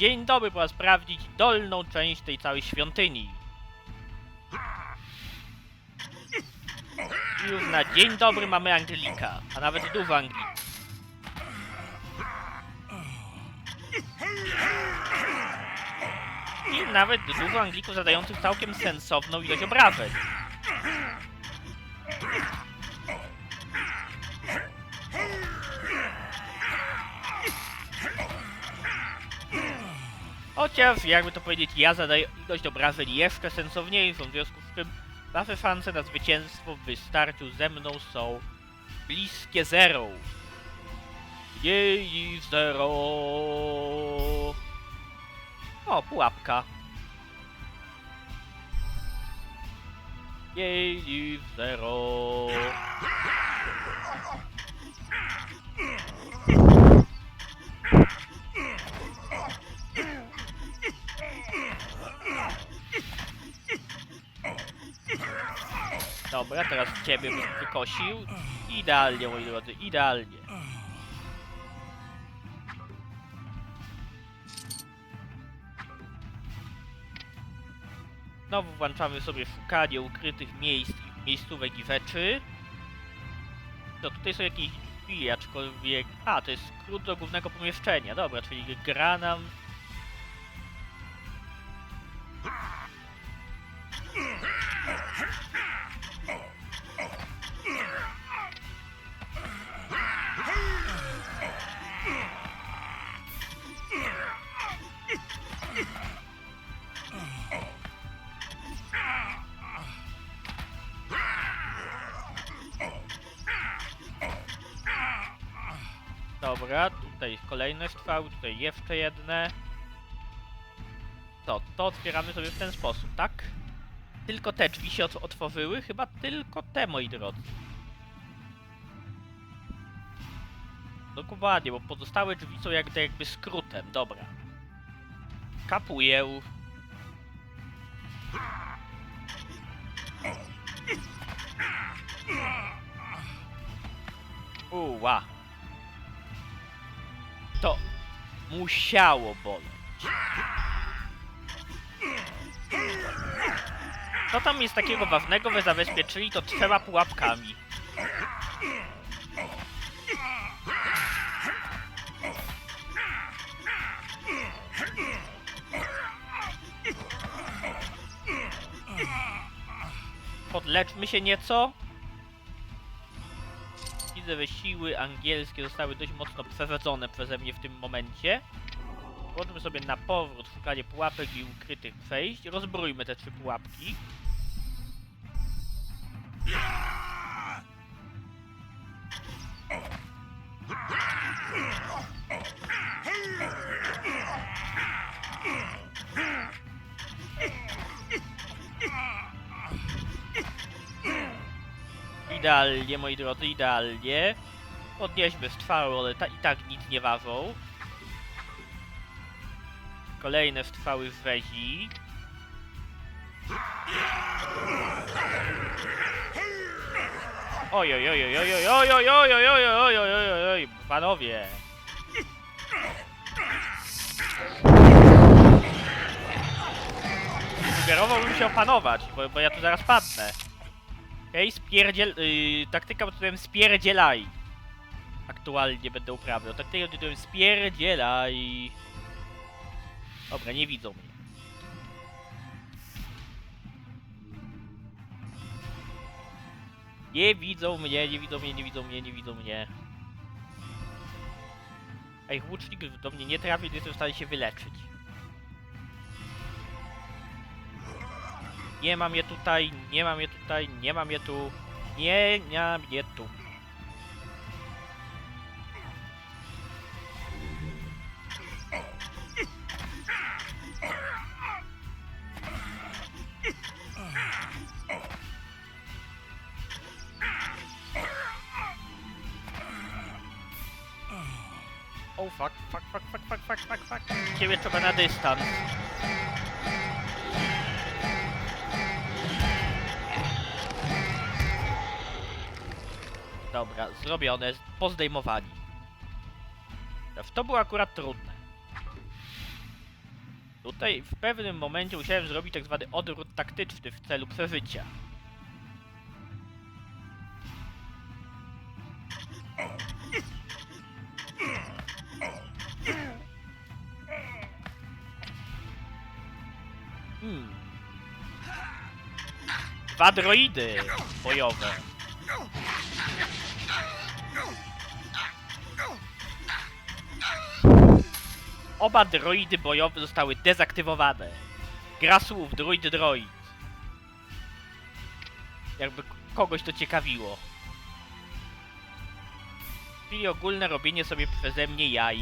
Dzień dobry, pora sprawdzić dolną część tej całej świątyni. I już na dzień dobry mamy Anglika, a nawet dwóch Anglików. I nawet dwóch Anglików zadających całkiem sensowną ilość obrażeń. Chociaż, jakby to powiedzieć, ja zadaję ilość obrażeń jeszcze sensowniejszą, w związku z czym wasze szanse na zwycięstwo w wystarciu ze mną są bliskie zero. Jej zero. O, pułapka. Jej zero. Dobra, teraz ciebie bym wykosił. Idealnie, moi drodzy, idealnie. Znowu włączamy sobie szukanie ukrytych miejsc, miejscówek i rzeczy. No tutaj są jakieś drzwi, aczkolwiek... A, to jest skrót do głównego pomieszczenia. Dobra, czyli gra nam... tutaj kolejne strzały, tutaj jeszcze jedne. To, to otwieramy sobie w ten sposób, tak? Tylko te drzwi się ot- otworzyły? Chyba tylko te, moi drodzy. Dokładnie, bo pozostałe drzwi są jak, jakby skrótem, dobra. Kapuję. Uła. To musiało boleć. Co tam jest takiego ważnego, że zabezpieczyli to trzema pułapkami? Podleczmy się nieco. Że siły angielskie zostały dość mocno przewedzone przeze mnie w tym momencie. Włączmy sobie na powrót szukanie pułapek i ukrytych przejść. Rozbrójmy te trzy pułapki. Idealnie, moi drodzy, idealnie. Podnieśmy strzały, ale ta, i tak nic nie ważą. Kolejne strzały w wezi. Oj, oj, oj, oj, oj, oj, oj, oj, oj, oj, oj, oj, oj, oj, oj, panowie. Sugerowałbym się opanować, bo, bo ja tu zaraz padnę. Okej, okay, spierdziel... Yy, taktyka pod tytułem spierdzielaj. Aktualnie będę uprawiał. Taktyka pod tytułem spierdzielaj. Dobra, nie widzą mnie. Nie widzą mnie, nie widzą mnie, nie widzą mnie, nie widzą mnie. Ej, łucznik do mnie nie trafi, nie jestem w stanie się wyleczyć. Nie mam je tutaj, nie mam je tutaj, nie mam je tu. Nie, mam je tu. Oh fuck, fuck, fuck, fuck, fuck, fuck, fuck, fuck. Ciebie trzeba na dystans. Dobra, zrobione, pozdejmowani. To było akurat trudne. Tutaj w pewnym momencie musiałem zrobić tak zwany odwrót taktyczny w celu przeżycia. Hmm. Dwa droidy bojowe. Oba droidy bojowe zostały dezaktywowane. Gra słów, droid droid. Jakby kogoś to ciekawiło. Chwili ogólne robienie sobie przeze mnie jaj.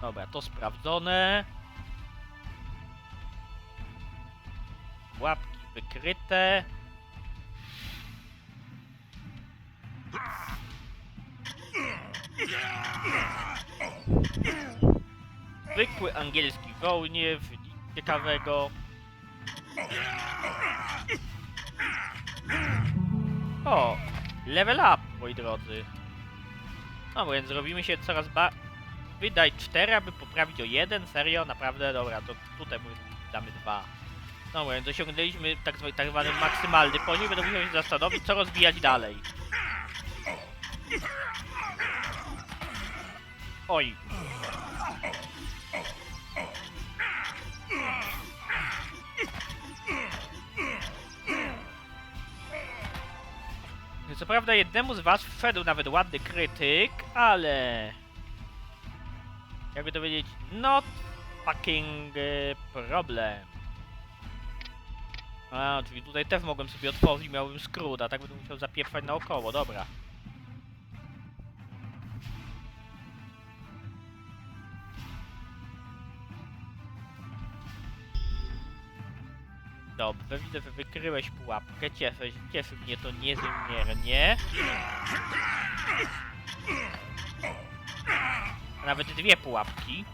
Dobra, to sprawdzone. Łapki wykryte. Zwykły angielski wołniew, nic ciekawego. O, level up, moi drodzy. No więc robimy się coraz ba... Wydaj 4, aby poprawić o 1, serio? Naprawdę? Dobra, to tutaj my damy 2. No więc osiągnęliśmy tak, zwa- tak zwany maksymalny poziom, będę musiał się zastanowić, co rozwijać dalej. Oj, Co prawda jednemu z was wszedł nawet ładny krytyk, ale... Jakby to powiedzieć, not fucking e, problem. A, czyli tutaj też mogłem sobie otworzyć, miałbym skrót, a tak będę musiał zapieprzać naokoło, dobra. Dobrze, widzę, że wykryłeś pułapkę. Cieszę, cieszy mnie to niezmiernie. A nawet dwie pułapki.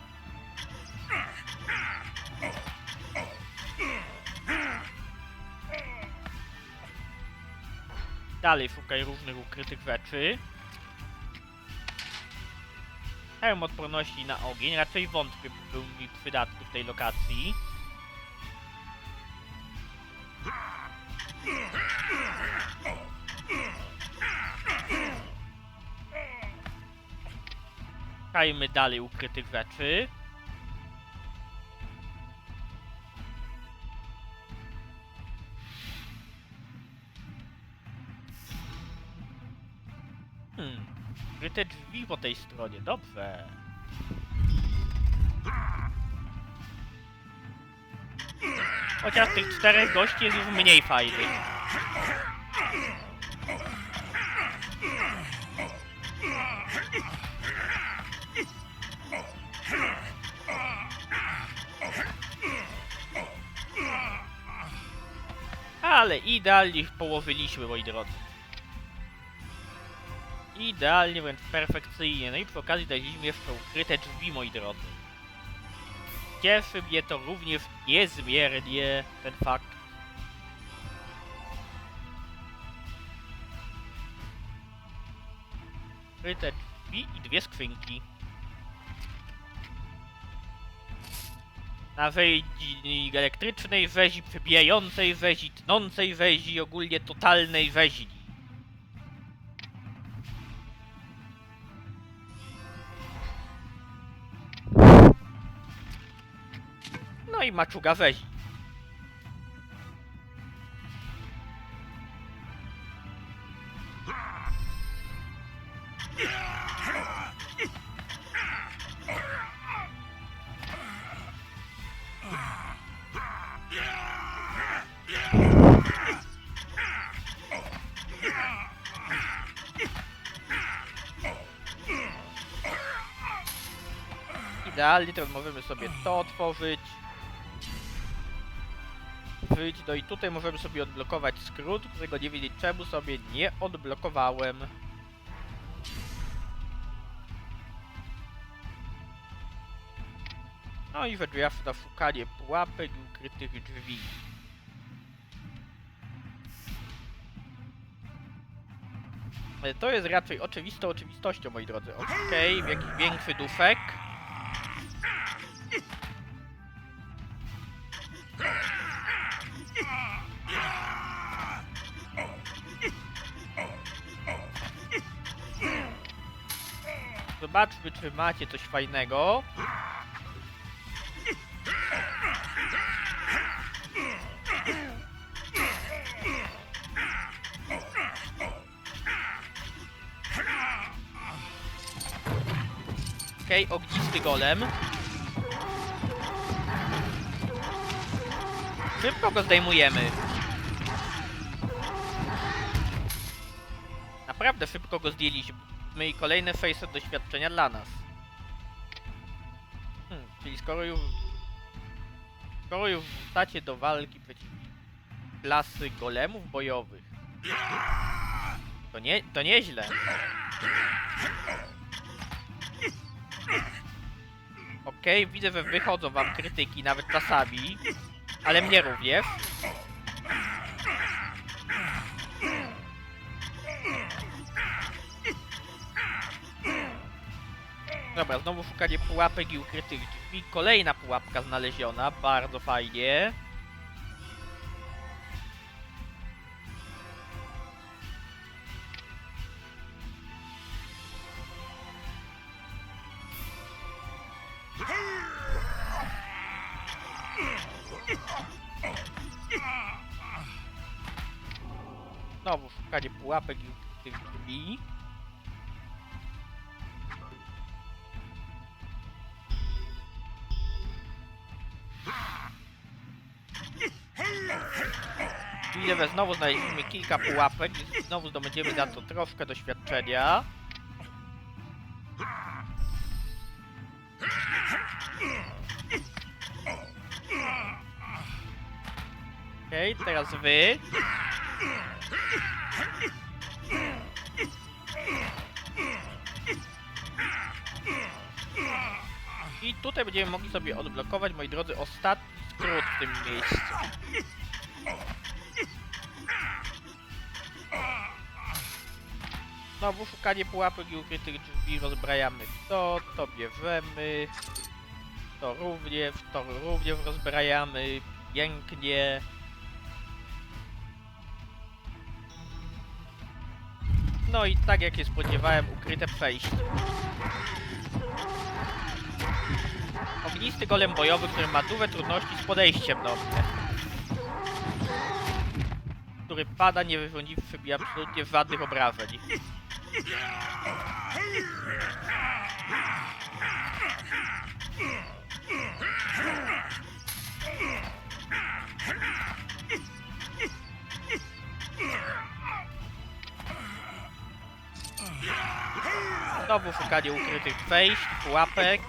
Dalej szukaj różnych ukrytych rzeczy. Hełm odporności na ogień. Raczej wątpię, by był mi przydatny w tej lokacji. Szukajmy dalej ukrytych rzeczy. Hmm, ukryte drzwi po tej stronie, dobrze. Chociaż tych czterech gości jest już mniej fajnych. Ale idealnie ich położyliśmy, moi drodzy. Idealnie, wręcz perfekcyjnie. No i przy okazji daliśmy jeszcze ukryte drzwi, moi drodzy. Cieszy mnie to również niezmiernie, ten fakt. Ukryte drzwi i dwie skrzynki. Na wezi elektrycznej, wezi przebijającej, wezi tnącej, wezi ogólnie totalnej wezi. No i maczuga wezi. Idealnie, teraz możemy sobie to otworzyć. Wyjść, no i tutaj możemy sobie odblokować skrót, którego nie wiedzieć czemu sobie nie odblokowałem. No i rzecz jasna szukanie pułapek i ukrytych drzwi. E, To jest raczej oczywistą oczywistością, moi drodzy. Okej, jakiś większy dufek. Zobaczmy, czy macie coś fajnego. Okej, ognisty golem. Szybko go zdejmujemy. Naprawdę szybko go zdjęliśmy. I kolejne face doświadczenia dla nas. Hmm, czyli skoro już... Skoro już wrzucacie do walki przeciw klasy golemów bojowych, to nie, to nieźle. Okej, widzę, że wychodzą wam krytyki, nawet czasami, ale mnie również. Dobra, znowu szukanie pułapek i ukrytych drzwi. Kolejna pułapka znaleziona, bardzo fajnie. Znowu szukanie pułapek i ukrytych drzwi. Że znowu znaleźliśmy kilka pułapek i znowu zdobędziemy za to troszkę doświadczenia. Okej, teraz wy. I tutaj będziemy mogli sobie odblokować, moi drodzy, ostatni skrót w tym miejscu. Znowu szukanie pułapek i ukrytych drzwi, rozbrajamy to, to bierzemy, to również, to również rozbrajamy, pięknie. No i tak jak się spodziewałem, ukryte przejście. Ognisty golem bojowy, który ma duże trudności z podejściem do mnie. Który pada, nie wyrządziwszy mi absolutnie żadnych obrażeń. Znowu szukanie ukrytych wejść, pułapek.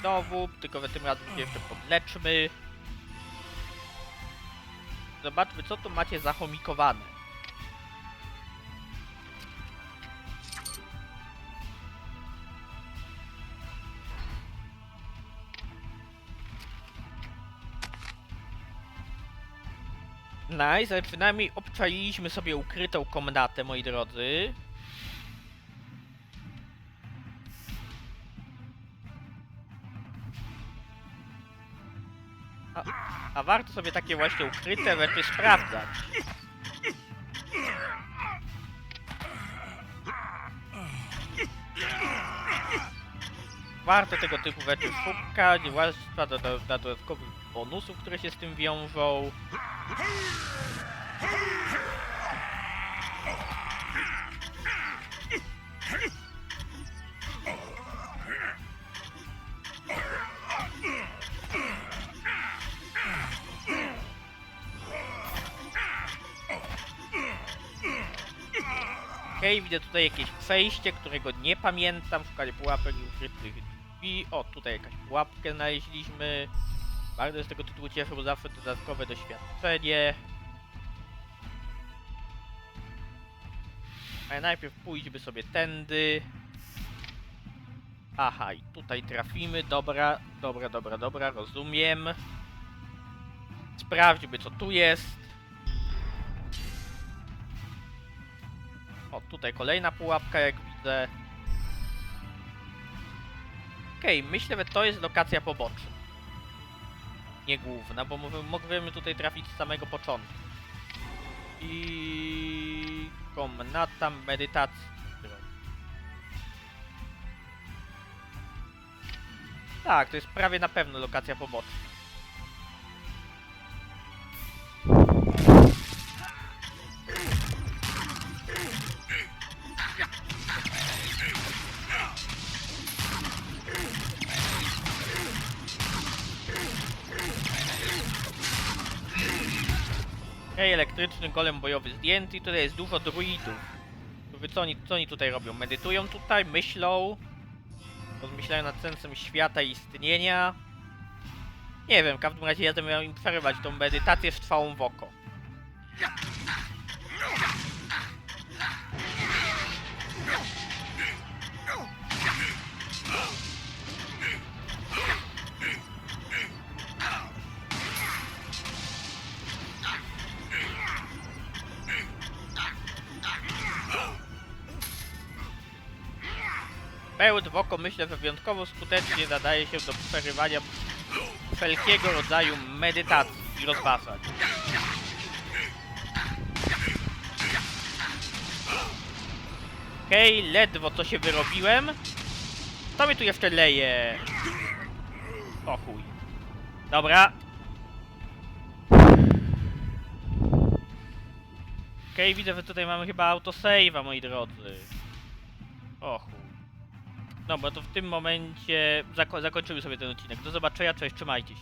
Znowu, tylko tym razem jeszcze podleczmy. Zobaczmy, co tu macie zachomikowane. Nice, ale przynajmniej obczaliliśmy sobie ukrytą komnatę, moi drodzy. A warto sobie takie właśnie ukryte rzeczy sprawdzać. Warto tego typu rzeczy szukać, zwłaszcza do, do, do dodatkowych bonusów, które się z tym wiążą. Widzę tutaj jakieś przejście, którego nie pamiętam. Szukanie pułapek i ukrytych drzwi. O, tutaj jakaś pułapkę znaleźliśmy. Bardzo z tego tytułu cieszę, bo zawsze dodatkowe doświadczenie. Ale najpierw pójdźmy sobie tędy. Aha, i tutaj trafimy. Dobra, dobra, dobra, dobra, rozumiem. Sprawdźmy co tu jest. Tutaj kolejna pułapka, jak widzę. Okej, myślę, że to jest lokacja poboczna. Nie główna, bo moglibyśmy tutaj trafić z samego początku. I... komnata medytacji. Tak, to jest prawie na pewno lokacja poboczna. Golem bojowy zdjęty. Tutaj jest dużo druidów. Co oni, co oni tutaj robią? Medytują tutaj, myślą, rozmyślają nad sensem świata i istnienia. Nie wiem, w każdym razie ja miał im przerywać tą medytację z trwałą w oko. Pełd w oko myślę, że wyjątkowo skutecznie nadaje się do przerywania wszelkiego rodzaju medytacji i rozważań. Okej, ledwo co się wyrobiłem. To mi tu jeszcze leje. O chuj. Dobra. Okej, widzę, że tutaj mamy chyba autosave'a, moi drodzy. O chuj. Dobra, to w tym momencie zako zakończymy sobie ten odcinek. Do zobaczenia, cześć, trzymajcie się.